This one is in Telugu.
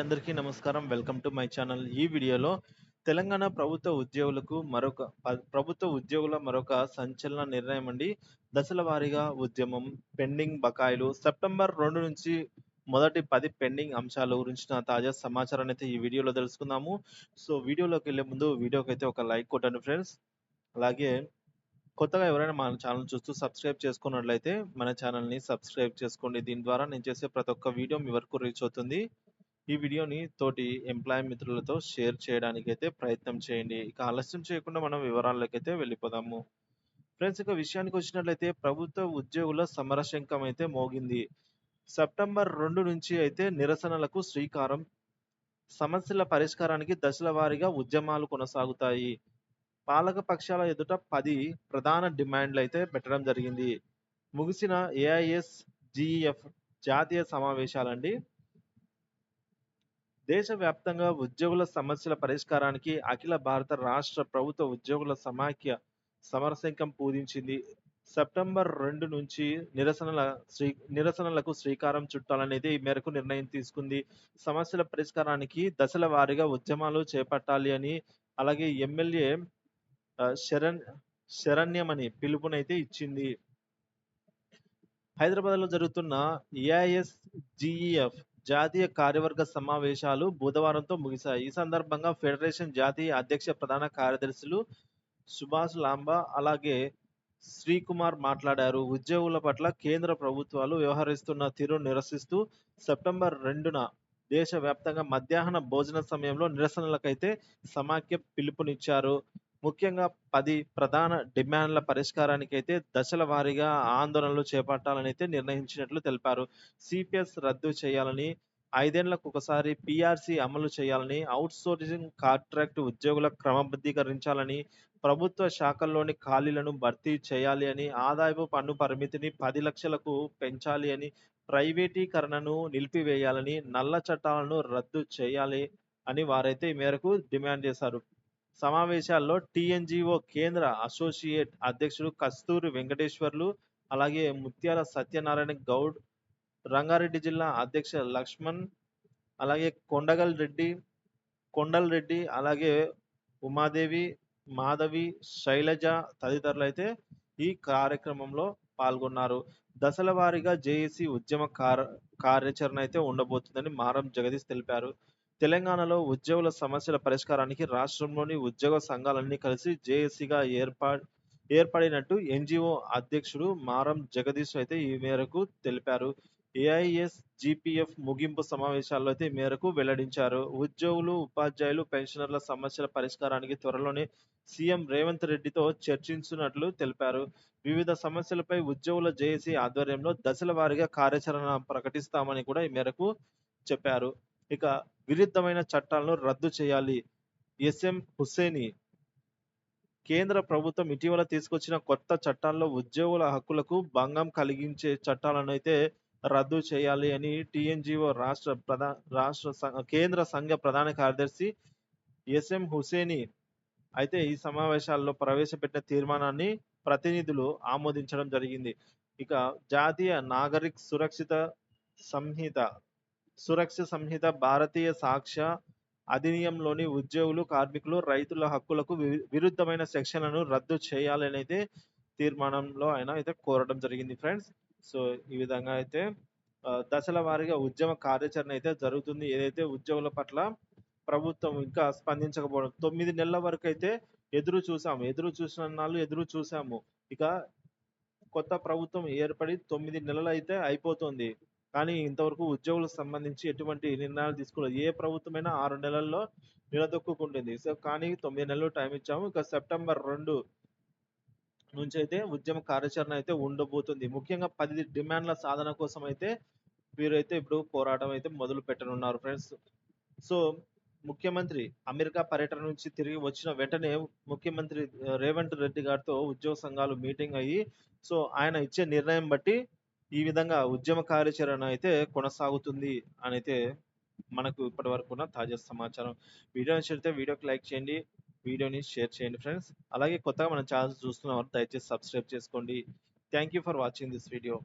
అందరికీ నమస్కారం. Welcome to my channel. ఈ వీడియోలో తెలంగాణ ప్రభుత్వ ఉద్యోగులకు మరొక ప్రభుత్వ ఉద్యోగుల మరొక సంచలన నిర్ణయం అండి. దశల వారీగా ఉద్యమం పెండింగ్ బకాయిలు. సెప్టెంబర్ రెండు నుంచి మొదటి పది పెండింగ్ అంశాల గురించిన తాజా సమాచారాన్ని అయితే ఈ వీడియోలో తెలుసుకుందాము. సో వీడియోలోకి వెళ్ళే ముందు వీడియోకి అయితే ఒక లైక్ కొట్టండి ఫ్రెండ్స్. అలాగే కొత్తగా ఎవరైనా మన ఛానల్ చూస్తూ సబ్స్క్రైబ్ చేసుకున్నట్లయితే మన ఛానల్ని సబ్స్క్రైబ్ చేసుకోండి. దీని ద్వారా నేను చేసే ప్రతి ఒక్క వీడియో మీ వరకు రీచ్ అవుతుంది. ఈ వీడియోని తోటి ఎంప్లాయ్ మిత్రులతో షేర్ చేయడానికి అయితే ప్రయత్నం చేయండి. ఇక ఆలస్యం చేయకుండా మనం వివరాల్లోకి అయితే వెళ్ళిపోదాము. ఫ్రెండ్స్ ఇక విషయానికి వచ్చినట్లయితే ప్రభుత్వ ఉద్యోగుల సమరశంకం అయితే మోగింది. సెప్టెంబర్ రెండు నుంచి అయితే నిరసనలకు శ్రీకారం. సమస్యల పరిష్కారానికి దశల వారీగా ఉద్యమాలు కొనసాగుతాయి. పాలక పక్షాల ఎదుట పది ప్రధాన డిమాండ్లు అయితే పెట్టడం జరిగింది. ముగిసిన ఏఐఎస్ జిఈఎఫ్ జాతీయ సమావేశాలండి. దేశవ్యాప్తంగా ఉద్యోగుల సమస్యల పరిష్కారానికి అఖిల భారత రాష్ట్ర ప్రభుత్వ ఉద్యోగుల సమాఖ్య సమరశంఖం పూజించింది. సెప్టెంబర్ రెండు నుంచి నిరసనల శ్రీ నిరసనలకు శ్రీకారం చుట్టాలనేది ఈ మేరకు నిర్ణయం తీసుకుంది. సమస్యల పరిష్కారానికి దశల వారీగా ఉద్యమాలు చేపట్టాలి అని అలాగే ఎమ్మెల్యే శరణ్ శరణ్యమని పిలుపునైతే ఇచ్చింది. హైదరాబాద్లో జరుగుతున్న ఏఐఎస్ జిఈఎఫ్ జాతీయ కార్యవర్గ సమావేశాలు బుధవారంతో ముగిశాయి. ఈ సందర్భంగా ఫెడరేషన్ జాతీయ అధ్యక్ష ప్రధాన కార్యదర్శులు సుభాష్ లాంబా అలాగే శ్రీకుమార్ మాట్లాడారు. ఉద్యోగుల పట్ల కేంద్ర ప్రభుత్వాలు వ్యవహరిస్తున్న తీరును నిరసిస్తూ సెప్టెంబర్ రెండున దేశవ్యాప్తంగా మధ్యాహ్న భోజన సమయంలో నిరసనలకైతే సమాఖ్య పిలుపునిచ్చారు. ముఖ్యంగా పది ప్రధాన డిమాండ్ల పరిష్కారానికి అయితే దశల వారీగా ఆందోళనలు చేపట్టాలని అయితే నిర్ణయించినట్లు తెలిపారు. సిపిఎస్ రద్దు చేయాలని ఐదేళ్ళకు ఒకసారి పిఆర్సి అమలు చేయాలని అవుట్ సోర్సింగ్ కాంట్రాక్ట్ ఉద్యోగుల క్రమబద్ధీకరించాలని ప్రభుత్వ శాఖల్లోని ఖాళీలను భర్తీ చేయాలి అని ఆదాయపు పన్ను పరిమితిని పది లక్షలకు పెంచాలి అని ప్రైవేటీకరణను నిలిపివేయాలని నల్ల చట్టాలను రద్దు చేయాలి అని వారైతే ఈ మేరకు డిమాండ్ చేశారు. సమావేశాల్లో టిఎన్జిఓ కేంద్ర అసోసియేట్ అధ్యక్షుడు కస్తూరి వెంకటేశ్వర్లు అలాగే ముత్యాల సత్యనారాయణ గౌడ్ రంగారెడ్డి జిల్లా అధ్యక్ష లక్ష్మణ్ అలాగే కొండగల్ రెడ్డి కొండల్ రెడ్డి అలాగే ఉమాదేవి మాధవి శైలజ తదితరులు అయితే ఈ కార్యక్రమంలో పాల్గొన్నారు. దశల వారీగా జేఏసీ ఉద్యమ కార్ కార్యాచరణ అయితే ఉండబోతుందని మారం జగదీష్ తెలిపారు. తెలంగాణలో ఉద్యోగుల సమస్యల పరిష్కారానికి రాష్ట్రంలోని ఉద్యోగ సంఘాలన్నీ కలిసి జేఏసీగా ఏర్పా ఏర్పడినట్టు ఎన్జిఓ అధ్యక్షుడు మారం జగదీష్ అయితే ఈ మేరకు తెలిపారు. ఏఐఎస్ జిపిఎఫ్ ముగింపు సమావేశాల్లో అయితే ఈ మేరకు వెల్లడించారు. ఉద్యోగులు ఉపాధ్యాయులు పెన్షనర్ల సమస్యల పరిష్కారానికి త్వరలోనే సీఎం రేవంత్ రెడ్డితో చర్చించినట్లు తెలిపారు. వివిధ సమస్యలపై ఉద్యోగుల జేఏసీ ఆధ్వర్యంలో దశల వారీగా కార్యాచరణ ప్రకటిస్తామని కూడా ఈ మేరకు చెప్పారు. ఇక విరుద్ధమైన చట్టాలను రద్దు చేయాలి. ఎస్ఎం హుస్సేని కేంద్ర ప్రభుత్వం ఇటీవల తీసుకొచ్చిన కొత్త చట్టాల్లో ఉద్యోగుల హక్కులకు భంగం కలిగించే చట్టాలను అయితే రద్దు చేయాలి అని టీఎన్జిఓ రాష్ట్ర ప్రధా రాష్ట్ర కేంద్ర సంఘ ప్రధాన కార్యదర్శి ఎస్ఎం హుసేని అయితే ఈ సమావేశాల్లో ప్రవేశపెట్టిన తీర్మానాన్ని ప్రతినిధులు ఆమోదించడం జరిగింది. ఇక జాతీయ నాగరిక్ సురక్షిత సంహిత సురక్ష సంహిత భారతీయ సాక్ష్య అధినియంలోని ఉద్యోగులు కార్మికులు రైతుల హక్కులకు వి- విరుద్ధమైన సెక్షన్లను రద్దు చేయాలని అయితే తీర్మానంలో ఆయన అయితే కోరడం జరిగింది ఫ్రెండ్స్. సో ఈ విధంగా అయితే దశల వారీగా ఉద్యమ కార్యాచరణ అయితే జరుగుతుంది. ఏదైతే ఉద్యోగుల పట్ల ప్రభుత్వం ఇంకా స్పందించకపోవడం తొమ్మిది నెలల వరకు అయితే ఎదురు చూసాము. ఎదురు చూసిన నాళ్ళు ఎదురు చూసాము. ఇక కొత్త ప్రభుత్వం ఏర్పడి తొమ్మిది నెలలు అయితే అయిపోతుంది. కానీ ఇంతవరకు ఉద్యోగులకు సంబంధించి ఎటువంటి నిర్ణయాలు తీసుకోలేదు. ఏ ప్రభుత్వమైనా ఆరు నెలల్లో నిలదొక్కుంటుంది సో కానీ తొమ్మిది నెలలు టైం ఇచ్చాము. ఇక సెప్టెంబర్ రెండు నుంచి అయితే ఉద్యమ కార్యాచరణ అయితే ఉండబోతుంది. ముఖ్యంగా పది డిమాండ్ల సాధన కోసం అయితే వీరైతే ఇప్పుడు పోరాటం అయితే మొదలు పెట్టనున్నారు ఫ్రెండ్స్. సో ముఖ్యమంత్రి అమెరికా పర్యటన నుంచి తిరిగి వచ్చిన వెంటనే ముఖ్యమంత్రి రేవంత్ రెడ్డి గారితో ఉద్యోగ సంఘాలు మీటింగ్ అయ్యి సో ఆయన ఇచ్చే నిర్ణయం బట్టి ఈ విధంగా ఉద్యమ కార్యాచరణ అయితే కొనసాగుతుంది అని అయితే మనకు ఇప్పటి వరకు ఉన్న తాజా సమాచారం. వీడియో నచ్చితే వీడియోకి లైక్ చేయండి వీడియోని షేర్ చేయండి ఫ్రెండ్స్. అలాగే కొత్తగా మన ఛానల్ చూస్తున్న వారు దయచేసి సబ్స్క్రైబ్ చేసుకోండి. Thank you for watching this video.